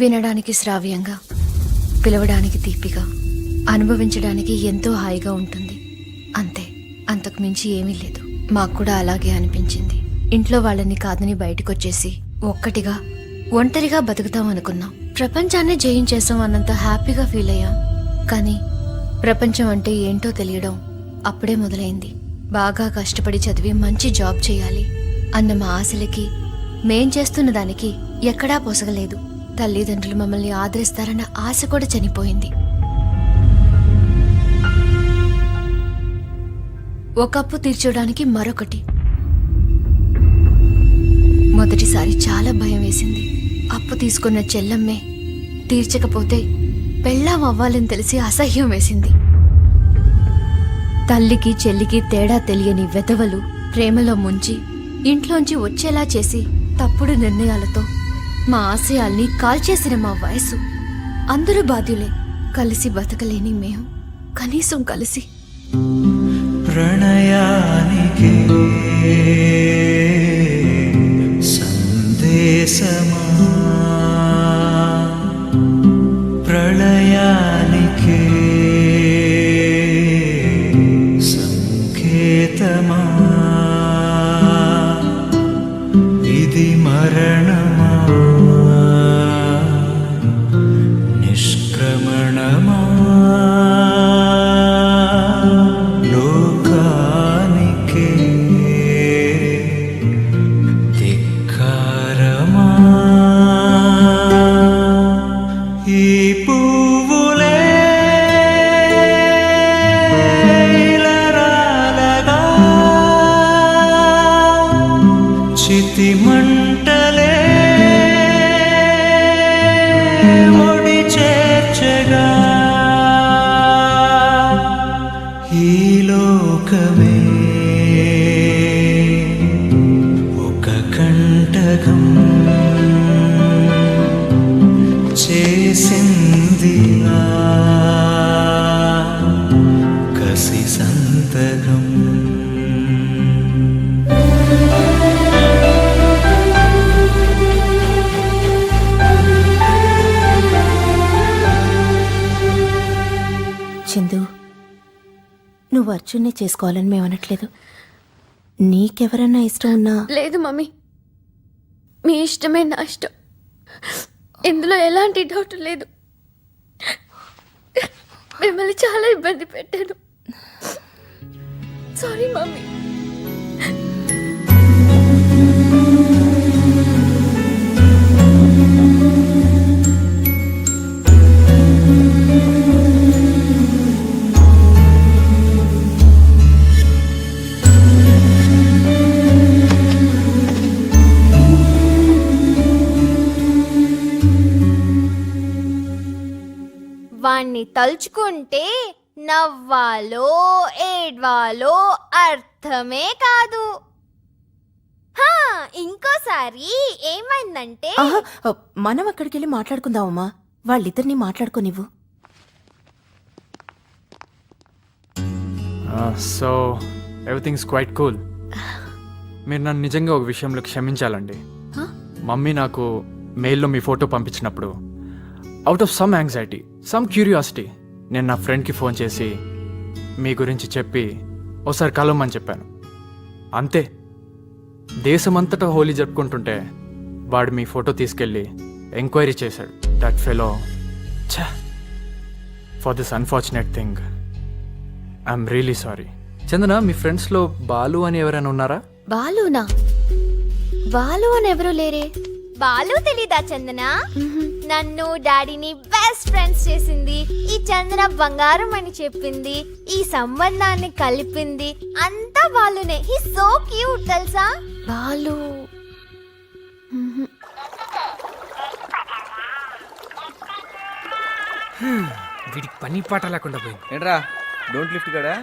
వినడానికి శ్రావ్యంగా పిలవడానికి తీపిగా అనుభవించడానికి ఎంతో హాయిగా ఉంటుంది. అంతే అంతకు మించి ఏమీ లేదు. మాకు కూడా అలాగే అనిపించింది. ఇంట్లో వాళ్ళని కాదని బయటకొచ్చేసి ఒక్కటిగా ఒంటరిగా బతుకుతాం అనుకున్నాం. ప్రపంచాన్ని జయించేసాం అన్నంత హ్యాపీగా ఫీల్ అయ్యాం. కానీ ప్రపంచం అంటే ఏంటో తెలియడం అప్పుడే మొదలైంది. బాగా కష్టపడి చదివి మంచి జాబ్ చేయాలి అన్న మా ఆశలకి మేం చేస్తున్న దానికి ఎక్కడా పొసగలేదు. తల్లిదండ్రులు మమ్మల్ని ఆదరిస్తారన్న ఆశ కూడా చనిపోయింది. ఒక అప్పు తీర్చడానికి మరొకటి. మొదటిసారి చాలా భయం వేసింది. అప్పు తీసుకున్న చెల్లమ్మే తీర్చకపోతే పెళ్ళాం అవ్వాలని తెలిసి అసహ్యం వేసింది. తల్లికి చెల్లికి తేడా తెలియని వెధవలు ప్రేమలో ముంచి ఇంట్లోంచి వచ్చేలా చేసి తప్పుడు నిర్ణయాలతో మా ఆశయాల్ని కాల్చేసిన మా వయసు. అందరూ బాధ్యులే. కలిసి బతకలేని మేము. కనీసం కలిసి. ప్రణయానికి సందేశమా పువ్వులే చితి మంటలే ఒడి చేర్చగా. ఈ లోకమే సంతకం. చందు నువ్వు అర్జున్ని చేసుకోవాలని మేము అనట్లేదు నీకెవరన్నా ఇష్టం ఉన్నా లేదు మమ్మీ. మీ ఇష్టమే నా ఇష్టం. ఇందులో ఎలాంటి డౌట్ లేదు. మిమ్మల్ని చాలా ఇబ్బంది పెట్టాను. Sorry mummy. వాణ్ణి తలుచుకుంటే నవ్వాలో ఏడ్వాలో అర్థమే కాదు. హా ఇంకోసారి ఏమైందంటే మనం అక్కడికి వెళ్ళి మాట్లాడుకుందామమ్మా. వాళ్ళిద్దరిని మాట్లాడుకోనివ్వు. సో ఎవ్రీథింగ్స్ క్వైట్ కూల్ మీరు నన్ను నిజంగా ఒక విషయంలో క్షమించాలండి. మమ్మీ నాకు మెయిల్లో మీ ఫోటో పంపించినప్పుడు out of some anxiety some curiosity నేను నా ఫ్రెండ్కి ఫోన్ చేసి మీ గురించి చెప్పి ఒకసారి కలవమని చెప్పాను. అంతే. దేశమంతటా హోలీ జరుపుకుంటుంటే వాడు మీ ఫోటో తీసుకెళ్ళి ఎంక్వైరీ చేశాడు. దట్ ఫెలో ఛా! For this unfortunate thing I'm really sorry Chandana మీ ఫ్రెండ్స్లో బాలు అని ఎవరైనా ఉన్నారా? బాలునా? బాలు అని ఎవరు లేరే? బాలు తెలీదా చందన? నన్ను డాడీని బెస్ట్ ఫ్రెండ్స్ చేసింది. ఈ చందన బంగారం అని చెప్పింది. ఈ సంబంధాన్ని కలిపింది. అంతా బాలునే హీ సో క్యూట్ తెలుసా? బాలు వీడికి పని పాట లేకుండా పోయింది. ఏంట్రా? డోంట్ లిఫ్ట్ గడా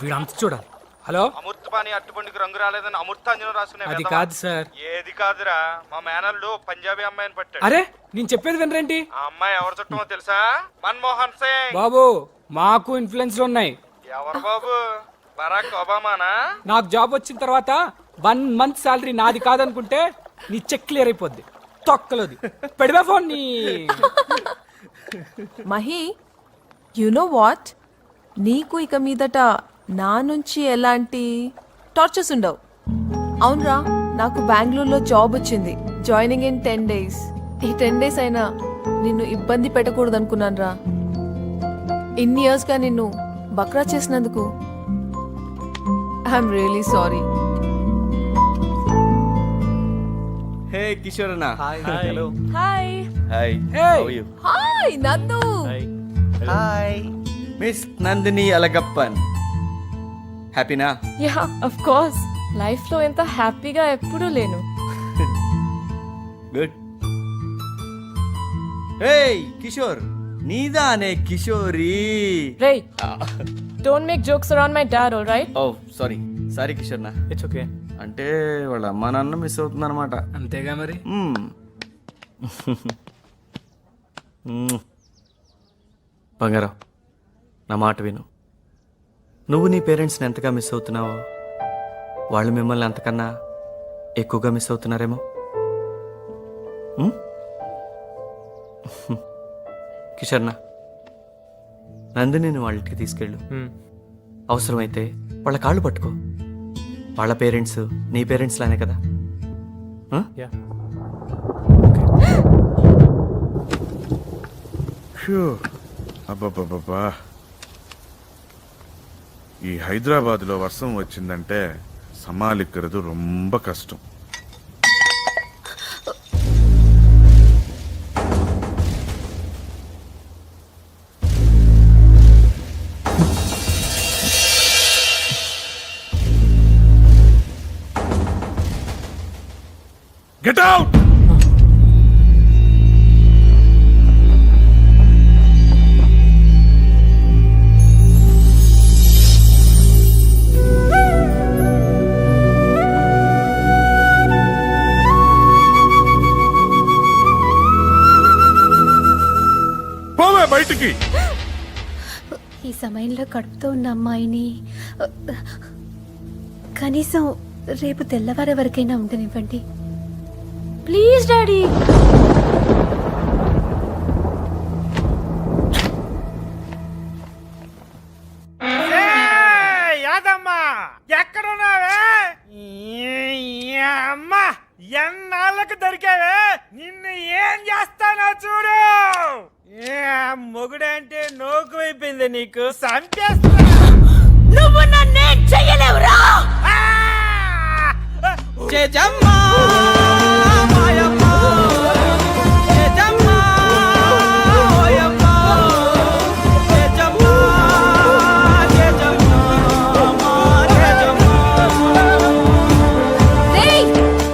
వీడు అంత చూడాలి. హలో? అమృతపాణి అట్టుబండికి రంగు రాలేదని అమృతాంజనం రాసుకునే అది వెధవ. కాదు సార్. ఏది కాదురా మా మేనల్లు పంజాబీ అమ్మాయిని పట్టాడు. అరే నేను చెప్పేది వినరేంటి? ఆ అమ్మాయి ఎవరు చుట్టమో తెలుసా? మన్మోహన్ సింగ్. బాబు మాకు ఇన్ఫ్లుయెన్స్లు ఉన్నాయి. ఎవరు బాబు? బరాక్ ఒబామానా? నాకు జాబ్ వచ్చిన తర్వాత వన్ మంత్ శాలరీ నాది కాదనుకుంటే నీ చెక్ క్లియర్ అయిపోద్ది. తొక్కలోది. పెడివా ఫోన్ నీ. మహి యు నో వాట్ నీకు ఇక మీదట నా నుంచి ఎలాంటి టార్చర్స్ ఉండవు. అవునరా నాకు బెంగళూరులో జాబ్ వచ్చింది. జాయినింగ్ ఇన్ టెన్ డేస్ ఈ టెన్ డేస్ అయినా నిన్ను ఇబ్బంది పెట్టకూడదు అనుకున్నాను రా ఇన్ని ఇయర్స్గా నిన్ను బక్రా చేసినందుకు. I'm really sorry hey Kishore అన్న hello hi hi. Hi Nandu hi miss Nandini Alagappan హ్యాపీనా ya of course లైఫ్లో ఎంత హ్యాపీగా ఎప్పుడూ లేను. గుడ్ హే కిషోర్ నీదానే కిషోరి. రే don't make jokes around my dad all right oh sorry sorry Kishore నా it's okay అంటే వాళ్ళ అమ్మా నాన్న మిస్ అవుతుంది అనమాట అంతేగా మరి? బంగారం నా మాట విను. నువ్వు నీ పేరెంట్స్ని ఎంతగా మిస్ అవుతున్నావో వాళ్ళు మిమ్మల్ని అంతకన్నా ఎక్కువగా మిస్ అవుతున్నారేమో. ఉమ్? కిషర్ణ నందిని వాళ్ళ ఇంటికి తీసుకెళ్ళు. అవసరమైతే వాళ్ళ కాళ్ళు పట్టుకో. వాళ్ళ పేరెంట్స్ నీ పేరెంట్స్ లానే కదా. అబ్బబ్బబ్బా ఈ హైదరాబాద్లో వర్షం వచ్చిందంటే సమాలిక్కరదు రొంబ కష్టం Get out! ఈ సమయంలో కడుపుతో ఉన్న అమ్మాయిని కనీసం రేపు తెల్లవారే వరకైనా ఉండనివ్వండి. Please daddy!